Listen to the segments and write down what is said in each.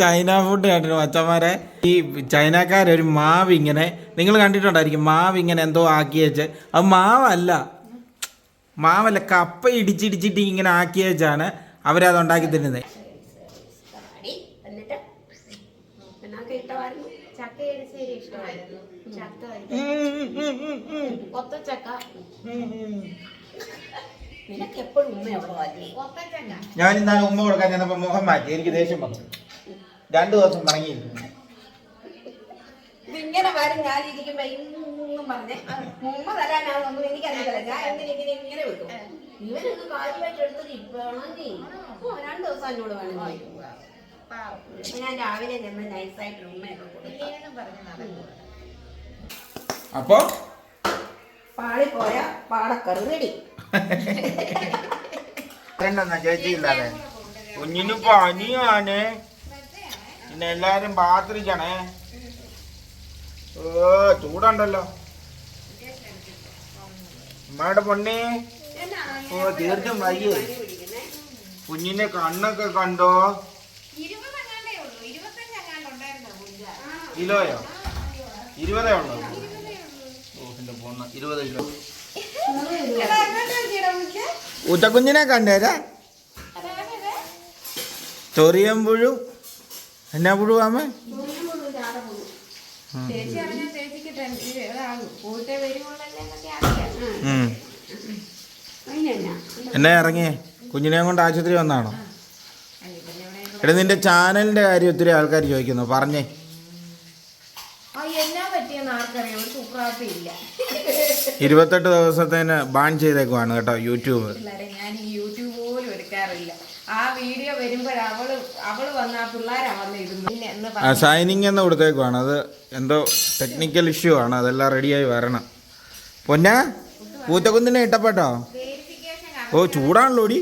China food കണ്ടിട്ട് മച്ചന്മാരെ ഈ ചൈനക്കാരൊരു മാവ് ഇങ്ങനെ നിങ്ങൾ കണ്ടിട്ടുണ്ടായിരിക്കും മാവ് ഇങ്ങനെ എന്തോ ആക്കി വെച്ച്. അത് മാവല്ല. മാവല്ല കപ്പ ഇടിച്ചിടിച്ചിട്ട് ഇങ്ങനെ ആക്കി വെച്ചാണ് അവരത് ഉണ്ടാക്കി തരുന്നത്. ഞാൻ ഇന്നാലും ഉമ്മ കൊടുക്കാൻ ചെന്നപ്പോ മുഖം മാറ്റി. എനിക്ക് ദേഷ്യം വന്നു. രണ്ടു ദിവസം മടങ്ങിയിരുന്നു ഇതിങ്ങനെ വരും ഞാൻ ഇരിക്കുമ്പോ ഇന്നും പറഞ്ഞ് മുമ്പ് തരാനാണെന്നൊന്നും എനിക്കറിയില്ല ഞാൻ എന്തിനെ ഇങ്ങനെ വെക്കും ഇവനൊന്ന് കാര്യമായിട്ട് എടുത്തത് ഇപ്പോഴാണെങ്കിൽ ഓ രണ്ടു ദിവസം എന്നോട് വേണം പാവം ഞാൻ രാവിലെ ചെന്ന് നൈസായിട്ട് ഉമ്മയൊക്കെ കൊടുക്കും. അപ്പോ? പാളിപ്പോയ പാടക്കറി റെഡി. രണ്ടെന്നാ ചേച്ചി ഇല്ലാതെ കുഞ്ഞിന് പനിയാണ്. പിന്നെ എല്ലാരും പാത്രിക്കണേ ഓ ചൂടുണ്ടല്ലോ. അമ്മയുടെ പൊണ്ണി ഓ തീർത്തും വയ്യേ കുഞ്ഞിന്റെ കണ്ണൊക്കെ കണ്ടോ? കിലോയോ? ഇരുപതേ ഉള്ളോ. ഓ ഇരുപത് കിലോ. ഊറ്റക്കുഞ്ഞിനെ കണ്ടേരാ? ചൊറിയമ്പുഴും പുഴു. എന്നാ പുഴുവാമേ എന്നാ ഇറങ്ങിയേ കുഞ്ഞിനെ കൊണ്ട് ആശുപത്രി വന്നാണോ? എടാ നിന്റെ ചാനലിന്റെ കാര്യം ഒത്തിരി ആൾക്കാർ ചോദിക്കുന്നു. പറഞ്ഞേ. ഇരുപത്തെട്ട് ദിവസത്തേന് ബാൻ ചെയ്തേക്കുവാണ് കേട്ടോ യൂട്യൂബ്. ഞാൻ ഈ യൂട്യൂബ് പോലും എടുക്കാറില്ല. ആ വീഡിയോ വരുമ്പോൾ അവൾ വന്ന ആ പിള്ളേരാ വന്നിരുന്നു സൈനിങ് എന്ന് കൊടുത്തേക്കുവാണ്. അത് എന്തോ ടെക്നിക്കൽ ഇഷ്യൂ ആണ്. അതെല്ലാം റെഡിയായി വരണം. പൊന്ന പൂത്തക്കുന്നിനെ ഇട്ടപ്പെട്ടോ? ഓ ചൂടാണല്ലോ ഓടി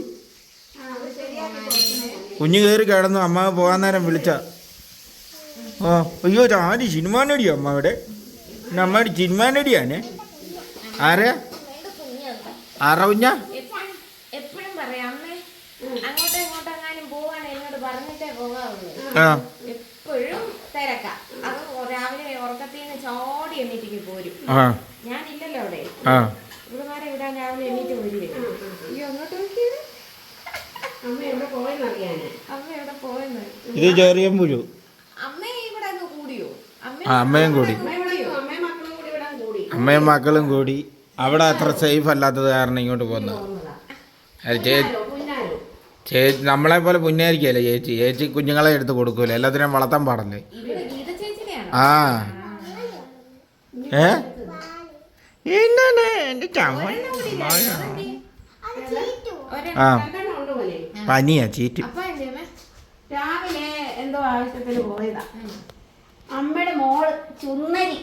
കുഞ്ഞു കയറി കിടന്നു. അമ്മ പോകാൻ നേരം വിളിച്ച. ഓ അയ്യോ ആര്? ചിന്മാനടിയോ അമ്മ അവിടെ പിന്നെ അമ്മയുടെ ചിന്മാനടിയാണേ ആരെ ആരാ? കുഞ്ഞ എപ്പോഴും പറയാം. അങ്ങോട്ടും ഇങ്ങോട്ടും എങ്ങാനും പോവാണ് എന്നോട് പറഞ്ഞിട്ടേ പോകാവുള്ളൂ. ആ. എപ്പോഴും തിരക്ക. അത് രാവിലെ ഉറക്കത്തിൽ നിന്ന് ചോടി എണ്ണീറ്റിക്ക് പോരും. ആ. ഞാനില്ലല്ലോ അവിടെ. ആ. ഇവിടുമാരെ വിടാൻ രാവിലെ എണ്ണീറ്റ് പോരുവേ ഈ അങ്ങോട്ട് നോക്കിയത്? അമ്മ എവിടെ പോയെന്നറിയാന് അമ്മ എവിടെ പോയെന്ന്? ഇത് ചെറിയ പുഴു. അമ്മ ഇവിടെ കൂടിയോ? അമ്മ ആ അമ്മയും കൂടി. അമ്മയും മക്കളും കൂടി അവിടെ അത്ര സേഫ് അല്ലാത്തത് കാരണം ഇങ്ങോട്ട് പോകുന്നത് അത് ചേ കുഞ്ഞാലോ ചേച്ചി നമ്മളെ പോലെ പുന്നായിരിക്കല്ലേ ചേച്ചി? ചേച്ചി കുഞ്ഞുങ്ങളെ എടുത്ത് കൊടുക്കൂല? എല്ലാത്തിനും വളർത്താൻ പാടല്ലേ? ആ. ഏ? എന്നാണ് ചമ്മ ആ. പനിയാ ചീറ്റ്. രാവിലെ എന്തോ ആവശ്യത്തിന് പോയതാ. അമ്മയുടെ മോൾ ചുന്നരി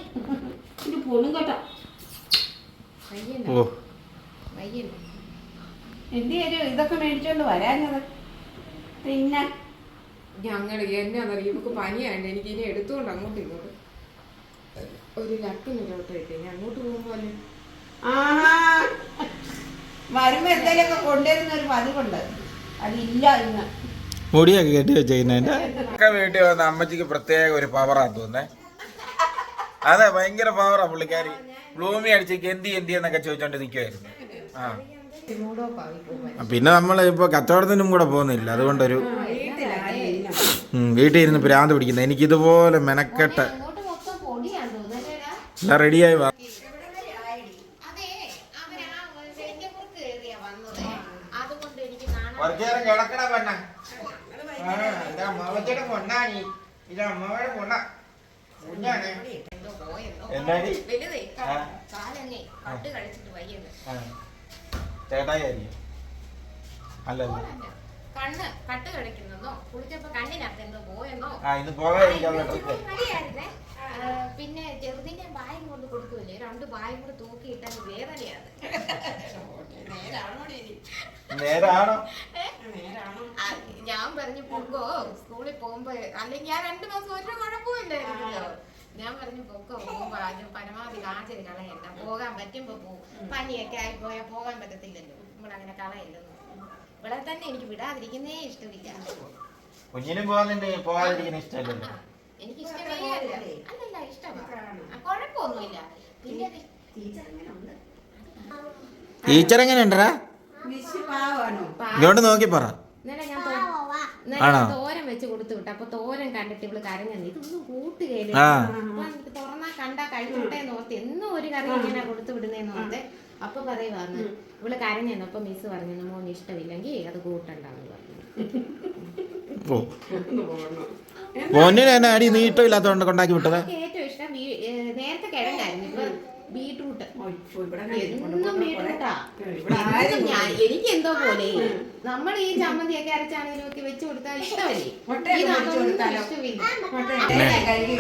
പൊണ്ണും കേട്ടോ. ഓ. വയ്യണ്ട എന്ത് ചെയ്യും ഇതൊക്കെ മേടിച്ചോണ്ട് വരാഞ്ഞത്. പിന്നെ? ഞങ്ങൾ എന്നാന്നറിയും ഇവക്ക് പനിയാണ്ട് എനിക്ക് ഇനി എടുത്തുകൊണ്ട് അങ്ങോട്ട് ഇങ്ങോട്ട്. ഒരു ലക്കിനൊരോട്ട് ഇട്ട് ഞാൻ അങ്ങോട്ട് പോകുമ്പോലെ. ആഹാ! വരുമ്പോ എന്തെങ്കിലുമൊക്കെ കൊണ്ടുവരുന്ന ഒരു പതിവുണ്ട്. അതില്ല ഇന്ന്. മുടിയൊക്കെ കെട്ടി വെച്ചതിന്റെ ഒക്കെ വീട്ടിൽ വന്ന അമ്മച്ചിക്ക് പ്രത്യേക ഒരു പവറാ തോന്നേ അതെ ഭയങ്കര പവറാ പുള്ളിക്കാരി. ബ്ലൂമി അടിച്ച് എന്തി എന്തി എന്നൊക്കെ ചോദിച്ചോണ്ട് നിൽക്കുമായിരുന്നു ആ. പിന്നെ നമ്മൾ ഇപ്പൊ കച്ചവടത്തിനും കൂടെ പോകുന്നില്ല. അതുകൊണ്ടൊരു വീട്ടിൽ ഇരുന്ന് പ്രാന്ത് പിടിക്കുന്നത് എനിക്കിതുപോലെ മെനക്കെട്ട്. അങ്ങോട്ട് മൊത്തം പൊടിയാണ് തോന്നല്ലേടാ എല്ലാം റെഡിയായി വാ. എന്നാടി? ചേട്ടായി ആയിരിക്കും അല്ലല്ല കണ്ണ് കട്ട് കിടക്കുന്നതോ? കുളിച്ചപ്പോ കണ്ണിനകത്ത് എന്തോ പോയെന്നോ? ആ ഇന്ന് പോകാതിരിക്കാനുള്ള പിന്നെ ചെറുതിന്റെ ബായും കൊണ്ട് കൊടുക്കൂലേ രണ്ട് ബായും കൂടെ തൂക്കിയിട്ടാൽ വേദനയാണ്. നേരാണോ? ഞാൻ പറഞ്ഞു പോകുമ്പോ സ്കൂളിൽ പോകുമ്പോ അല്ലെങ്കിൽ ഞാൻ രണ്ടു മാസം ഒരു കുഴപ്പമില്ലായിരുന്നല്ലോ ഞാൻ പറഞ്ഞു പൊക്കോ പോകുമ്പോ ആദ്യം പരമാവധി കാച്ചത് കളയണ്ട. പോകാൻ പറ്റുമ്പോ പോകും പനിയൊക്കെ ആയി പോയാൽ പോകാൻ പറ്റത്തില്ലല്ലോ. ഇവിടെ അങ്ങനെ കളയല്ലോ ഇവിടെ തന്നെ എനിക്ക് വിടാതിരിക്കുന്നേ ഇഷ്ടമില്ല. കുഞ്ഞിനും പോകുന്നുണ്ട് പോകാതിരിക്കുന്ന ഇഷ്ടമല്ലല്ലോ എനിക്ക് ഇഷ്ടമേ അല്ല. അല്ലല്ല ഇഷ്ടമാണ് കുഴപ്പമൊന്നുമില്ല. പിന്നെ ടീച്ചർ എങ്ങനെ ഉണ്ട് ടീച്ചർ എങ്ങനെ ഉണ്ടടാ ഇങ്ങോട്ട് നോക്കി പറ ഇന്നലെ ഞാൻ തോ- ഇന്നലെ ആണോ? ഞാൻ തോരൻ വെച്ച് കൊടുത്തു വിട്ടു. അപ്പൊ തോരൻ കണ്ടിട്ട് ഇവൾ കരഞ്ഞു ഇതൊന്നും കൂട്ടുകയില്ല തുറന്നാ കണ്ടാ കഴിച്ചോട്ടെ ഓർത്ത് എന്നും ഒരു കറി ഇങ്ങനെ കൊടുത്തു വിടുന്നേന്ന് ഓർത്ത് അപ്പൊ പറയുവാന്ന് ഇവൾ കരഞ്ഞു അപ്പൊ മിസ് പറഞ്ഞു മോന് ഇഷ്ടമില്ലെങ്കിൽ അത് കൂട്ടണ്ടെന്ന് പറഞ്ഞു. അടി നീട്ടമില്ലാത്തതുകൊണ്ട് കൊണ്ടാക്കി വിട്ടത്? ഏറ്റവും ഇഷ്ടം നേരത്തെ കിഴങ്ങായിരുന്നു ഇപ്പൊ ബീട്രൂട്ട്. എനിക്ക് എന്തോ പോലെ. നമ്മൾ ഈ ചമ്മന്തി ഒക്കെ അരച്ചാണെങ്കിലും ഒക്കെ വെച്ച് കൊടുത്താൽ ഇഷ്ടമല്ലേ?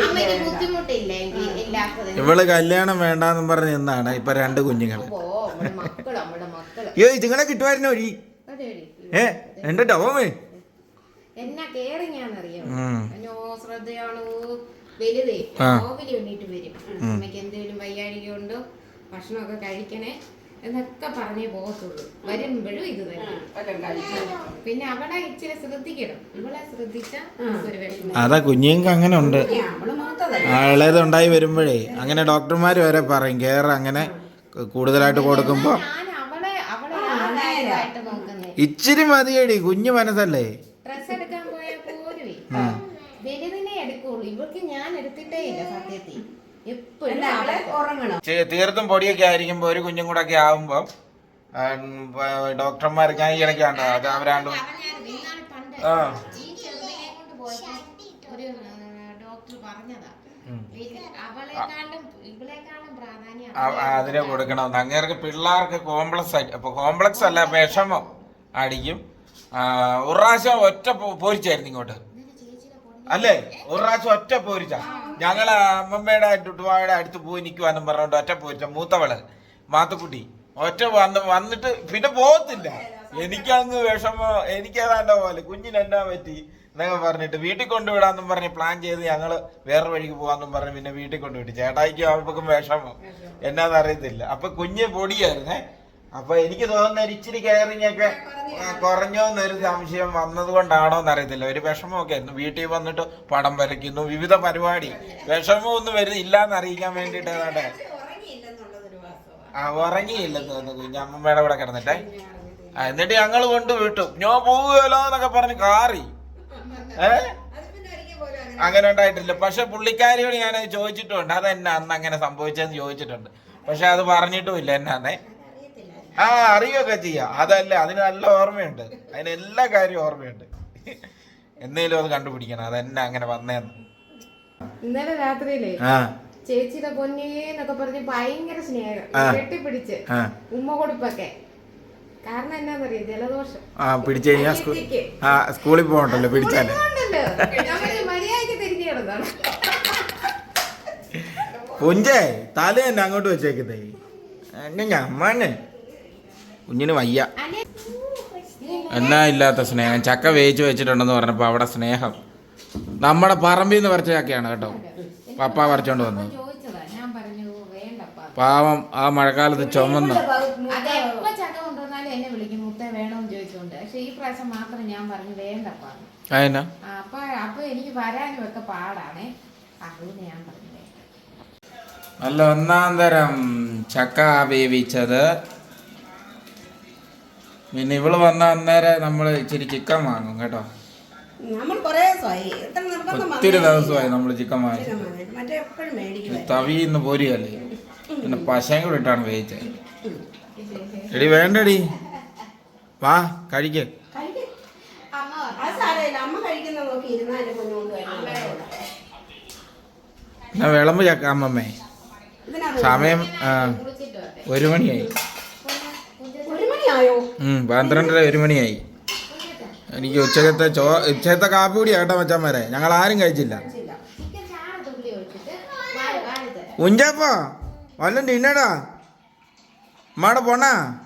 അമ്മയ്ക്ക് ബുദ്ധിമുട്ടില്ല ഇവൾ കല്യാണം വേണ്ടെന്ന് പറഞ്ഞ് എന്താണ് ഇപ്പൊ രണ്ട് മക്കൾ അയ്യോ ഇതിങ്ങളെ കിട്ടുമായിരുന്നു അതെ. ഏ എന്റെ ടോമേ എന്നാ. എന്നോ ശ്രദ്ധയാണ്? വലുതേ. വരും. അമ്മയ്ക്ക് എന്തെങ്കിലും വയ്യാഴിക ഉണ്ടോ? ഭക്ഷണമൊക്കെ കഴിക്കണേ എന്നൊക്കെ പറഞ്ഞേ പോകത്തുള്ളൂ. വരുമ്പോഴും ഇത് തന്നെ. പിന്നെ അവിടെ ഇച്ചിരി ശ്രദ്ധിക്കണം. ഇവളെ ശ്രദ്ധിച്ച അതാ കുഞ്ഞുങ്ങൾക്ക് അങ്ങനെ ഉണ്ട് ഇളയതുണ്ടായി വരുമ്പോഴേ അങ്ങനെ ഡോക്ടർമാർ വരെ പറയും കെയർ അങ്ങനെ കൂടുതലായിട്ട് കൊടുക്കുമ്പോ. ഞാൻ അവളെ അവളെ ആയിട്ട് നോക്കുന്നേ. ഇച്ചിരി മതിയടി കുഞ്ഞു മനസ്സല്ലേ? ഡ്രസ് എടുക്കാൻ പോയാൽ പോരുവേ വലുതിനെ എടുക്കുള്ളൂ ഞാൻ എടുത്തിട്ടേ ഇല്ല സത്യത്തിൽ. എപ്പോഴും അവളെ ഉറങ്ങണം. തീർത്തും പൊടിയൊക്കെ ആയിരിക്കുമ്പോ ഒരു കുഞ്ഞും കൂടെ ഒക്കെ ആവുമ്പോ ഡോക്ടർമാർ ഞാൻ ഈ ഇടയ്ക്ക് കണ്ടത്. അത് അവരാണ്ടും ആ. ഒരു ഡോക്ടർ പറഞ്ഞതാ. അതിനെ കൊടുക്കണം. അങ്ങേർക്ക് പിള്ളേർക്ക് കോംപ്ലക്സ് ആയിട്ട് അപ്പൊ കോംപ്ലക്സ് അല്ല വിഷമം അടിക്കും. ഒരു പ്രാവശ്യം ഒറ്റ പോരിച്ചായിരുന്നു ഇങ്ങോട്ട്. അല്ലേ? ഒരു പ്രാവശ്യം ഒറ്റ പോരിച്ച. ഞങ്ങൾ അമ്മമ്മയുടെ ടുട്ടുവായുടെ അടുത്ത് പോയി നിൽക്കുവാന്നും പറഞ്ഞോണ്ട് ഒറ്റ പോരിച്ച. മൂത്തവൾ മാത്തുക്കുട്ടി. ഒറ്റ വന്ന് വന്നിട്ട് പിന്നെ പോകത്തില്ല എനിക്കങ്ങ് വിഷമോ എനിക്കേതാണ്ടോ പോലെ. കുഞ്ഞിന് എന്നാ പറ്റി എന്നൊക്കെ പറഞ്ഞിട്ട് വീട്ടിൽ കൊണ്ടുവിടാന്നും പറഞ്ഞ് പ്ലാൻ ചെയ്ത് ഞങ്ങൾ വേറെ വഴിക്ക് പോവാന്നും പറഞ്ഞ് പിന്നെ വീട്ടിൽ കൊണ്ടുവിട്ടു. ചേട്ടായിക്കും അവൾക്കും വിഷമം. എന്നാന്ന് അറിയത്തില്ല. അപ്പൊ കുഞ്ഞ് പൊടിയായിരുന്നേ. അപ്പൊ എനിക്ക് തോന്നുന്ന ഇച്ചിരി കെയറിങ് ഒക്കെ കുറഞ്ഞോന്നൊരു സംശയം വന്നത് കൊണ്ടാണോ എന്നറിയത്തില്ല ഒരു വിഷമമൊക്കെ ആയിരുന്നു. വീട്ടിൽ വന്നിട്ട് പടം വരയ്ക്കുന്നു വിവിധ പരിപാടി. വിഷമമൊന്നും വരുന്ന ഇല്ലാന്ന് അറിയിക്കാൻ വേണ്ടിട്ട് ഏതാണ്ട് ആ ഉറങ്ങിയില്ലെന്ന് തോന്നുന്നു കുഞ്ഞ് ഇവിടെ കിടന്നിട്ടെ. എന്നിട്ട് ഞങ്ങൾ കൊണ്ട് വിട്ടു. ഞാൻ പോവുകയല്ലോ എന്നൊക്കെ പറഞ്ഞ് കാറി. ഏ? അങ്ങനെ ഉണ്ടായിട്ടില്ല. പക്ഷെ പുള്ളിക്കാരിയോട് ഞാൻ ചോദിച്ചിട്ടുണ്ട്. അതെന്നാ അന്ന് അങ്ങനെ സംഭവിച്ചതെന്ന് ചോദിച്ചിട്ടുണ്ട്. പക്ഷെ അത് പറഞ്ഞിട്ടുമില്ല എന്നാന്നേ. ആ അറിയുകയൊക്കെ ചെയ്യാം. അതല്ല അതിന് നല്ല ഓർമ്മയുണ്ട്. അതിന് എല്ലാ കാര്യവും ഓർമ്മയുണ്ട്. എന്നേലും അത് കണ്ടുപിടിക്കണം. അതെന്നെ അങ്ങനെ വന്നേന്ന്. ഇന്നലെ രാത്രിയിലേ ചേച്ചിയുടെ പൊന്നേന്നൊക്കെ പറഞ്ഞ് ഭയങ്കര സ്നേഹം. കെട്ടിപ്പിടിച്ച് ഉമ്മ കൊടുപ്പൊക്കെ. കാരണം എന്നാന്നറിയോ? ജലദോഷം. ആ പിടിച്ചു കഴിഞ്ഞാൽ ആ സ്കൂളിൽ പോകണ്ടല്ലോ പിടിച്ചാൽ. പുഞ്ചേ നമ്മൾ മര്യാദയ്ക്ക് തിരിഞ്ഞു കിടന്നാണ് കുഞ്ചേ തല തന്നെ അങ്ങോട്ട് വെച്ചേക്കുന്നേ എന്നെ ഞമ്മന്നെ. കുഞ്ഞിന് വയ്യ. എന്നാ ഇല്ലാത്ത സ്നേഹം. ചക്ക വേവിച്ച് വെച്ചിട്ടുണ്ടെന്ന് പറഞ്ഞപ്പോൾ അവിടെ സ്നേഹം. നമ്മുടെ പറമ്പിൽ നിന്ന് പറിച്ച ചക്കയാണ് കേട്ടോ. പപ്പ പറിച്ചോണ്ട് വന്നു പാവം ആ മഴക്കാലത്ത് ചുമന്ന് നല്ല ഒന്നാം തരം ചക്ക വേവിച്ചത് പിന്നെ ഇവൾ വന്ന അന്നേരം നമ്മൾ ഇച്ചിരി ചിക്കൻ വാങ്ങും കേട്ടോ. നമ്മൾ കുറേ ഒത്തിരി ദിവസമായി നമ്മൾ ചിക്കൻ വാങ്ങി തവി മറ്റേ എപ്പോഴും മേടിക്കുമേ തവിന്ന് പോരിയല്ലേ? പിന്നെ പശയും കൂടെ ഇട്ടാണ് വേവിച്ചത് എടി വേണ്ടടി. വാ കഴിക്ക്. അമ്മ അത് അമ്മ കഴിക്കുന്ന നോക്കി ഇരുന്നാ എന്റെ കുഞ്ഞുകൊണ്ട് എന്നാ വിളമ്പ് ചക്ക അമ്മമ്മേ. സമയം ഒരു മണിയായി. പന്ത്രണ്ടര ഒരു മണിയായി. എനിക്ക് ഉച്ചക്കത്തെ ചോ ഉച്ചക്കത്തെ കാപ്പി കൂടി ആട്ടെ മച്ചന്മാരെ. ഞങ്ങൾ ആരും കഴിച്ചില്ല. ഉഞ്ചപ്പോ വല്ലം തിന്നടാ. അമ്മാടെ പോണാ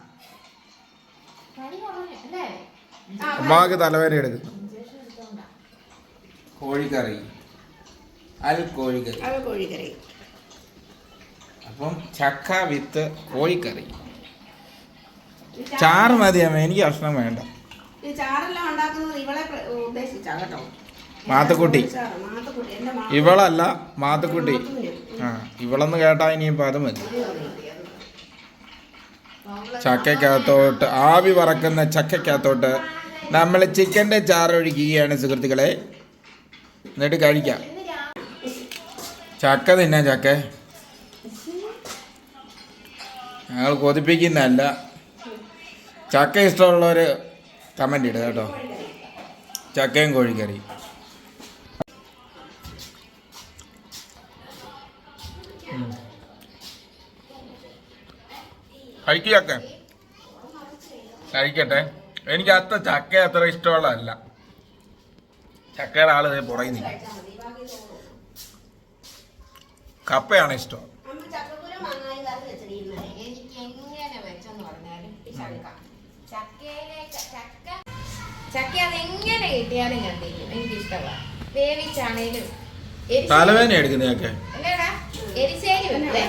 അമ്മാക്ക് തലവേന എടുക്കുന്നു. കോഴിക്കറി. അൽ കോഴിക്കറി. അപ്പം ചക്ക വിത്ത് കോഴിക്കറി. ചാറ് മതി അമ്മ എനിക്ക് ഭക്ഷണം വേണ്ട. ഈ ചാറെല്ലാം ഉണ്ടാക്കുന്നത് ഇവളെ ഉദ്ദേശിച്ചാ കേട്ടോ. മാത്തുക്കുട്ടി. ഇവളല്ല മാത്തുക്കുട്ടി. ആ ഇവളെന്ന് കേട്ടാ ഇനിയിപ്പോ അത് മതി. ചക്കക്കകത്തോട്ട് മതി. ചക്കയ്ക്കകത്തോട്ട് ആവി പറക്കുന്ന ചക്കയ്ക്കകത്തോട്ട് നമ്മൾ ചിക്കന്റെ ചാറൊഴിക്കുകയാണ് സുഹൃത്തുക്കളെ. എന്നിട്ട് കഴിക്കാം. ചക്ക തിന്നാ ചക്ക. ഞങ്ങൾ കൊതിപ്പിക്കുന്നതല്ല. ചക്ക ഇഷ്ടമുള്ളവർ കമന്റ് ഇടുക കേട്ടോ. ചക്കയും കോഴിക്കറി കഴിക്കുക കഴിക്കട്ടെ. എനിക്ക് അത്ര ചക്ക അത്ര ഇഷ്ടമുള്ളതല്ല. ചക്കയുടെ ആൾ പുറകിൽ നിൽക്കും കപ്പയാണ് ഇഷ്ടം അമ്മ ചക്കക്കുരു മാങ്ങായും കറി വെച്ചിരിക്കുന്നത് എനിക്ക് എങ്ങനെ വെച്ചെന്ന് പറഞ്ഞാലും ഈ ചക്ക ചക്കയിലെ ചക്ക ചക്ക അതെങ്ങനെ കിട്ടിയാലും ഞാൻ തിന്നും. എനിക്കിഷ്ടമാണ് വേവിച്ചാണേലും. എരിശ്ശേരി- തലവേദന എടുക്കുന്ന ചക്ക അല്ലേടാ എരിശ്ശേരി വെക്കുവേ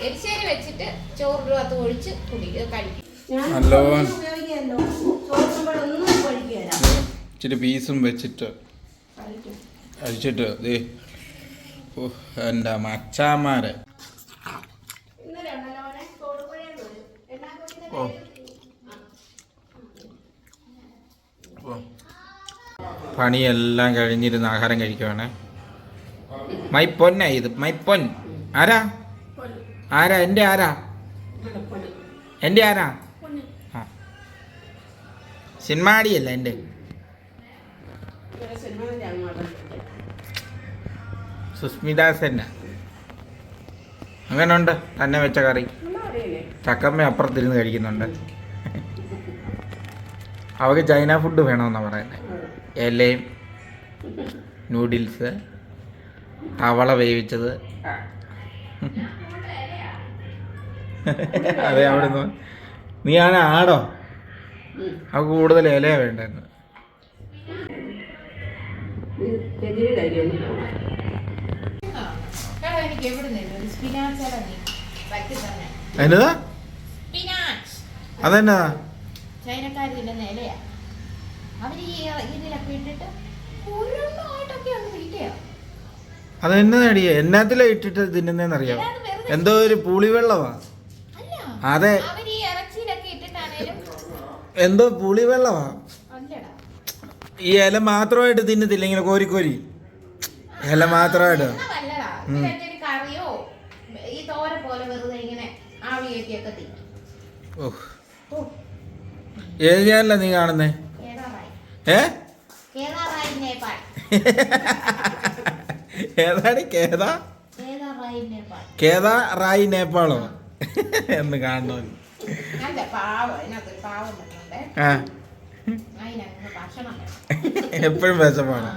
എരിശ്ശേരി വെച്ചിട്ട് ചോറിന്റെ അകത്ത് ഒഴിച്ച് കുടിക്കും കഴിക്കും. ഇച്ചിരി പീസും വെച്ചിട്ട് അഴിച്ചിട്ട് കഴിച്ചിട്ട് ദേ എന്റെ മച്ചാമാരെ. ഓ. പേര്? പണിയെല്ലാം കഴിഞ്ഞിരുന്ന് ആഹാരം കഴിക്കുവാണ്. മൈ പൊന്ന ഇത് മൈ പൊൻ. ആരാ? ആരാ? എന്റെ ആരാ? എന്റെ ആരാ? ആ. സിനിമാടിയല്ല എന്റെ സുസ്മിത സെന്ന. അങ്ങനുണ്ട് തന്നെ വെച്ച കറി. ചക്കമ്മ അപ്പുറത്തിരുന്ന് കഴിക്കുന്നുണ്ട്. അവൾക്ക് ചൈന ഫുഡ് വേണമെന്നാണ് പറയുന്നത് ഇലയും നൂഡിൽസ് തവള വേവിച്ചത്. അതെ അതെ അവിടുന്ന്. നീ ആണ് ആടോ? അവ അവൾക്ക് കൂടുതൽ ഇലയാ വേണ്ടെന്ന് ഇത് രജനി ധൈര്യമൊന്നും പോകണം എടാ എനിക്ക് എവിടെ നിന്ന് ഒരു സ്പിനാച്ച് നീ? വറ്റി തന്നെ എന്നതാ സ്പിനാച്ച് അതെന്നാ? ചൈനക്കാർ തിന്നുന്ന നിലയാ. അവർ ഈ ഇതിലൊക്കെ ഇട്ടിട്ട് ഒരെണ്ണമായിട്ടൊക്കെ അങ്ങ് വീട്ടിയോ അതെന്നതാടി എന്നാത്തിലാ ഇട്ടിട്ട് തിന്നുന്നതെന്നറിയാമോ എന്തോ ഒരു പുളിവെള്ളമാ. അതെ. എന്തോ പുളിവെള്ളമാ. ഈ ഇല മാത്രമായിട്ട് തിന്നത്തില്ല ഇങ്ങനെ കോരി കോരി? ഇല മാത്രമായിട്ട്. നല്ലതാ ഉം. ഇതിന്റെ ഒരു കറിയോ? ഈ തോര പോലെ വെറുതെ ഇങ്ങനെ ആവിയൊക്കെയൊക്കെ തിന്നും. ഓഹ് ഏത് ചാനലാ നീ കാണുന്നേ? ഏ? ഏതാണ് നേപ്പാൾ കേദാ റായി നേപ്പാളോ? എന്ന് കാണണോ. ആ. എപ്പോഴും വിശപ്പാണ്.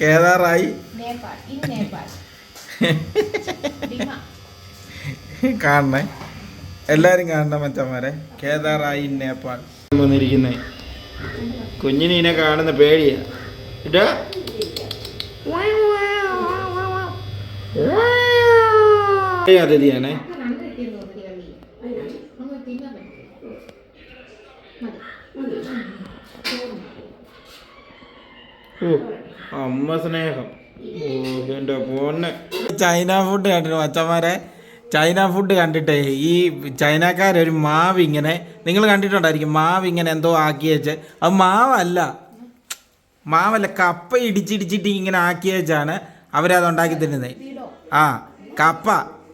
കേദാറായി നേപ്പാൾ. കാണണേ. എല്ലാരും കാണണം മച്ചന്മാരെ. കേദാറായി നേപ്പാൾ. വന്നിരിക്കുന്നേ. കുഞ്ഞിനെ ഇതിനെ കാണുന്ന പേടിയാ. ഇട്ടാ അതിഥിയാണേ. ഓ അമ്മ സ്നേഹം. ഓ എന്റെ പോന്നെ. ചൈന ഫുഡ് കേട്ടോ മച്ചന്മാരെ. ചൈന ഫുഡ് കണ്ടിട്ടേ ഈ ചൈനക്കാരൊരു മാവ് ഇങ്ങനെ നിങ്ങൾ കണ്ടിട്ടുണ്ടായിരിക്കും മാവ് ഇങ്ങനെ എന്തോ ആക്കി വെച്ച് അത് മാവല്ല മാവല്ല കപ്പ ഇടിച്ചിടിച്ചിട്ട് ഇങ്ങനെ ആക്കി വെച്ചാണ് അവരത് ഉണ്ടാക്കി തരുന്നത് ആ കപ്പ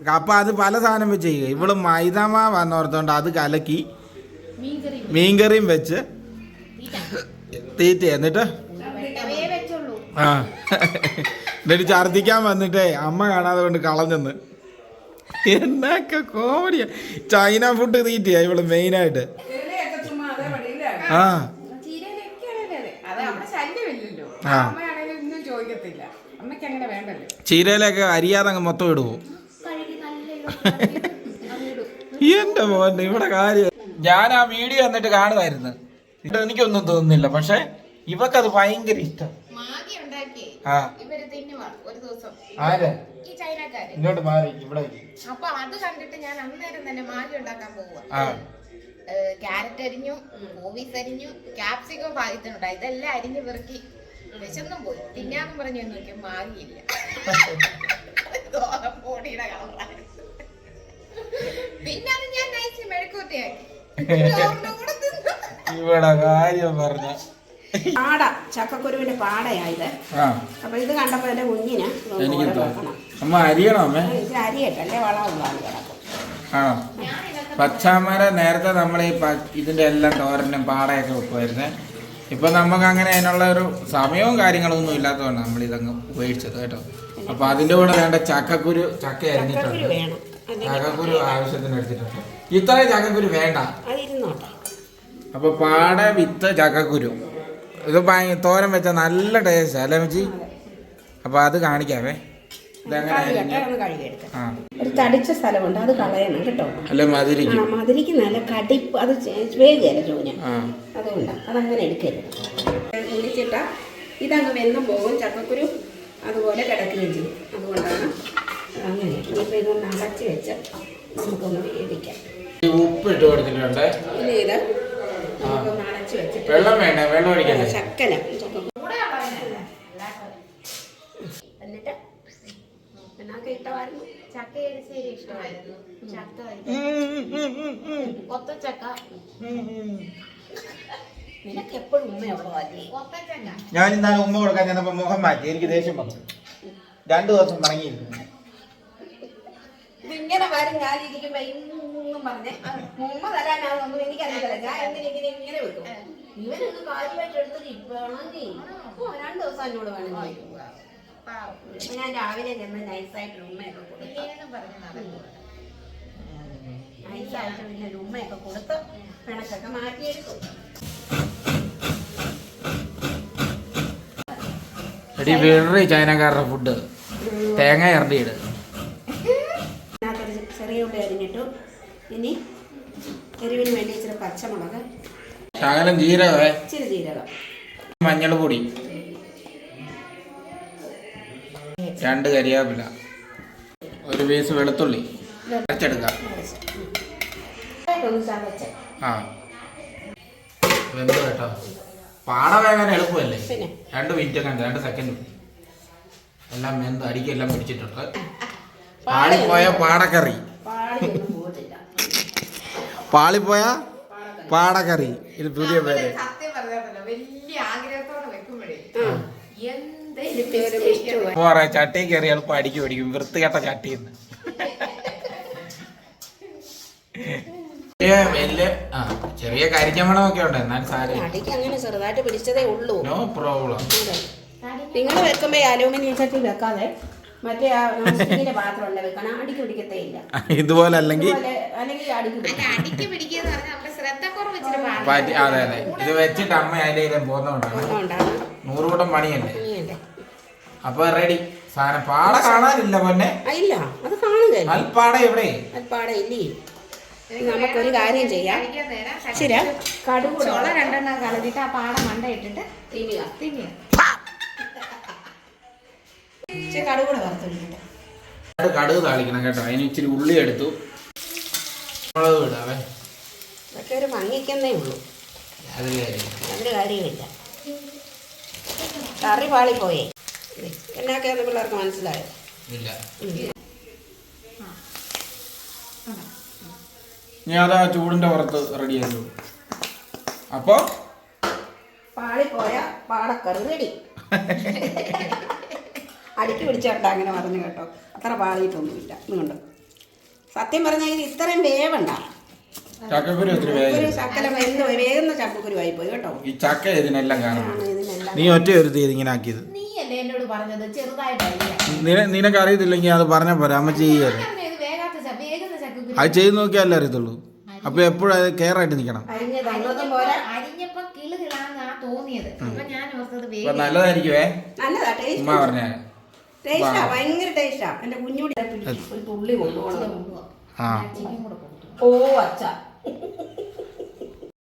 കപ്പ അത് പല സാധനം വെച്ച് ചെയ്യുക. ഇവൾ മൈദ മാവാന്ന് ഓർത്തോണ്ട് അത് കലക്കി മീൻകറി മീൻകറിയും വെച്ച് തീറ്റ. എന്നിട്ട്? ആ. എന്നിട്ട് ഛർദിക്കാൻ വന്നിട്ടേ അമ്മ കാണാതെ കൊണ്ട് കളഞ്ഞെന്ന്. എന്നൊക്കെ കോമഡിയാ. ചൈന ഫുഡ് തീറ്റിയാ ഇവൾ മെയിനായിട്ട്. ആ. ആ. അമ്മയാണെങ്കിലും ഒന്നും അമ്മയ്ക്ക് അങ്ങനെ വേണ്ടല്ലോ. ചീരയിലൊക്കെ അരിയാതെ അങ്ങ് മൊത്തം ഇടുവോ. എന്റെ മോൻ ഇവിടെ കാര്യം. ഞാൻ ആ വീഡിയോ എന്നിട്ട് കാണുമായിരുന്നു. എനിക്കൊന്നും തോന്നുന്നില്ല. പക്ഷെ ഇവക്കത് ഭയങ്കര ഇഷ്ടം. ആരെ? ഇങ്ങോട്ട് മാറി ഇവിടെ. അപ്പൊ അത് കണ്ടിട്ട് ഞാൻ അന്നേരം തന്നെ മാഗി ഉണ്ടാക്കാൻ പോവുക ആ. ക്യാരറ്റ് അരിഞ്ഞു മൂവീസ് അരിഞ്ഞു ക്യാപ്സിക്കം ഭാഗത്തുണ്ടായി ഇതെല്ലാം അരിഞ്ഞു പെറുക്കി വിശന്നും പോയി. തിന്നാന്നും പറഞ്ഞു നോക്കിയ മാഗിയില്ല ഗോതമ്പൊടിയുടെ കളറാണ് പിന്നെ അത് ഞാൻ നൈസ് മെഴുക്കൂട്ടിയാക്കി ഇവിടെ കാര്യം പറഞ്ഞ പാട ചക്കക്കുരുവിന്റെ പാടയായത് ആ. അപ്പൊ ഇത് കണ്ടപ്പോ എന്റെ കുഞ്ഞിന് അമ്മ അരിയണോ അമ്മേ? ഇത് അരിയട്ടല്ലേ? വളമുള്ളതാണ് കിടക്കും. ആണോ? പച്ചാമര നേരത്തെ നമ്മൾ ഈ ഇതിന്റെ എല്ലാം തോരനും പാടയൊക്കെ വെക്കുമായിരുന്നേ ഇപ്പൊ നമുക്ക് അങ്ങനെ അതിനുള്ള ഒരു സമയവും കാര്യങ്ങളൊന്നും ഇല്ലാത്തതുകൊണ്ട് നമ്മൾ ഇതങ്ങ് ഉപയോഗിച്ചത് കേട്ടോ. അപ്പൊ അതിന്റെ കൂടെ വേണ്ട ചക്കക്കുരു ചക്ക ചക്കക്കുരു അരിഞ്ഞിട്ടുണ്ട് ചക്കക്കുരു ആവശ്യത്തിന് എടുത്തിട്ടുണ്ട്. ഇത്രയും ചക്കക്കുരു വേണ്ട. അപ്പൊ പാട വിത്ത് ചക്കക്കുരു. ഇത് ഭയങ്കര തോരൻ വെച്ച നല്ല ടേസ്റ്റ് അല്ലേ മച്ചി? അപ്പൊ അത് കാണിക്കാവേ. ഒരു തടിച്ച സ്ഥലമുണ്ട് അത് കളയണം കേട്ടോ. അല്ല മധുരിക്കും? നല്ല കടിപ്പ് അത് വേഗമല്ല ചൂഞ്ഞ ആ. അതുകൊണ്ട് അതങ്ങനെ എടുക്കരുത്. മുടിച്ചിട്ട ഇതങ്ങ് വെന്തും പോകും ചക്കക്കുരു അതുപോലെ കിടക്കുകയും ചെയ്യും. അതുകൊണ്ടാണ് അങ്ങനെ ഇനിയിപ്പോൾ ഇതൊന്ന് അടച്ച് വെച്ച് നമുക്കൊന്ന് വേവിക്കാം. ഉപ്പ് ഇട്ട് കൊടുത്തിട്ടുണ്ട് ഇത് നമുക്കൊന്ന് അടച്ച് വെച്ചിട്ട്. വെള്ളം വേണ്ട വെള്ളം ഒഴിക്കണ്ടേ? ശക്കല ചക്കക്കുരു എന്നിട്ട് എന്നൊക്കെ ഇട്ടമായിരുന്നു ചക്ക എരിശ്ശേരി ഇഷ്ടമായിരുന്നു. ചക്ക കൊത്തച്ചക്ക നിനക്ക് എപ്പോഴും ഉമ്മയുള്ളതല്ലേ കൊത്തച്ചക്ക ഞാൻ ഇന്നാലും ഉമ്മ കൊടുക്കാൻ ചെന്നപ്പോ മുഖം മാറ്റി. എനിക്ക് ദേഷ്യം വന്നു. രണ്ടു ദിവസം മടങ്ങിയിരുന്നു ഇതിങ്ങനെ വരും ഞാനിരിക്കുമ്പോ ഇന്നും പറഞ്ഞ് മുമ്പ് തരാനാണെന്നൊന്നും എനിക്കറിയില്ല ഞാൻ എന്തിനിങ്ങനെ ഇങ്ങനെ വെക്കും ഇവനൊന്ന് കാര്യമായിട്ട് എടുത്തത് ഇപ്പോഴാണെങ്കിൽ രണ്ടു ദിവസം എന്നോട് വേണം ഞാൻ രാവിലെ ചെന്ന് നൈസായിട്ട് ഉമ്മയൊക്കെ കൊടുത്തു. നൈസായിട്ട് പിന്നെ ഉമ്മയൊക്കെ കൊടുത്ത് പിണക്കൊക്കെ മാറ്റിയെടുക്കും ചൈനക്കാരുടെ ഫുഡ് തേങ്ങ ഇറണ്ടി ഇട് അതിനകത്തൊരു ചെറിയ ഉള്ളി അരിഞ്ഞിട്ടു ഇനി എരിവിന് വേണ്ടി ഇച്ചിരി പച്ചമുളക് ശകലം ജീരകമേ ഇച്ചിരി ജീരകം. മഞ്ഞൾ പൊടി രണ്ട് കരിയാപ്പില. ഒരു പീസ് വെളുത്തുള്ളി. അരച്ചെടുക്കാം. ആ. വെന്ത് കേട്ടോ. പാട വേകാൻ എളുപ്പമല്ലേ? രണ്ട് മിനിറ്റ് ഒക്കെ രണ്ട് സെക്കൻഡ് എല്ലാം വെന്ത് അടിക്കെല്ലാം പിടിച്ചിട്ടുണ്ട്. പാളിപ്പോയ പാടക്കറി. പാളിപ്പോയ പാടകറി ഇത് പുതിയ പേര്. പറയാം ചട്ടി കയറി എളുപ്പം അടിക്ക് പിടിക്കും വൃത്തികെട്ട ചട്ടിന്ന്. ചെറിയ കരിഞ്ഞമണമൊക്കെ ഉണ്ട് എന്നാൽ സാരം അടിക്ക് അങ്ങനെ ചെറുതായിട്ട് പിടിച്ചതേ ഉള്ളൂ. നോ പ്രോബ്ലം നിങ്ങൾ വെക്കുമ്പോ അലൂമിനിയം ചട്ടി വെക്കാതെ മറ്റേ വെക്കണം അടിക്ക് പിടിക്കത്തേ ഇല്ല ഇതുപോലെ അല്ലെങ്കിൽ അടിക്ക് അടിക്ക് പിടിക്കുക ശ്രദ്ധക്കുറവ്. പറ്റി അതെ അതെ. ഇത് വെച്ചിട്ട് അമ്മ അതിന്റെ ഇതിലും പോകുന്നതുകൊണ്ടാണ്. നൂറുകൂട്ടം പണിയല്ലേ. അപ്പൊ റെഡി സാധനം പാട കാണാനില്ല പൊന്നെ. ഇല്ല അത് അൽപ്പാട എവിടെ? അൽപ്പാടെ ഇല്ലേ? നമുക്കൊരു കാര്യം ചെയ്യാം. ശരി കടുക് ചുള രണ്ടെണ്ണം കളഞ്ഞിട്ട് ആ പാട മണ്ട ഇട്ടിട്ട് തിന്നുക. തിന്നുക. ഇച്ചിരി കടുക് കൂടെ വറുത്തൊഴിക്കട്ടെ അത് കടുക് താളിക്കണം കേട്ടോ. അതിന് ഇച്ചിരി ഉള്ളി എടുത്തു. മുളക് ഇടാവേ. ഇതൊക്കെ ഒരു മങ്ങിക്കുന്നേ ഉള്ളൂ. അതിലേ അതിന് കാര്യമില്ല. കറി പാളിപ്പോയേ. എന്നാക്കെയാന്ന് പിള്ളേർക്ക് മനസ്സിലായോ? ഇല്ല. ഞാൻ അതാ ചൂടിന്റെ പുറത്ത് റെഡി ആയിരുന്നു അപ്പോ? പാളിപ്പോയ പാടക്കറി റെഡി അടുക്കി പിടിച്ചേട്ടാ അങ്ങനെ പറഞ്ഞു കേട്ടോ. അത്ര പാളിയിട്ടൊന്നുമില്ല. ഇതുകൊണ്ട് സത്യം പറഞ്ഞാൽ ഇത് ഇത്രയും വേവണ്ട. ചക്കക്കുരു ഒത്തിരി ഒരു വേഗം ശക്കലം വെന്ത് പോയി വേഗം പോയി കേട്ടോ. ഈ ചക്ക ഇതിനെല്ലാം കാണും. നീ ഒറ്റ ഒരു തീയതി ഇങ്ങനെ ആക്കിയത്. എന്നോട് പറഞ്ഞത്? നിനക്ക് അറിയത്തില്ലെങ്കിൽ അത് പറഞ്ഞാൽ പോരാ. അമ്മ ചെയ്യാറ് വേഗുന്ന അത് ചെയ്ത് നോക്കിയാലേ അറിയത്തുള്ളൂ. അപ്പൊ എപ്പോഴും അത് കെയർ ആയിട്ട് നിൽക്കണം. നല്ലതായിരിക്കും ഉമ്മ പറഞ്ഞ ടേസ്റ്റാ ഭയങ്കര ടേസ്റ്റാ എന്റെ കുഞ്ഞുകൂടി ഒരു തുള്ളി കൊണ്ടുപോകണം. ആ. ഓ അച്ഛ.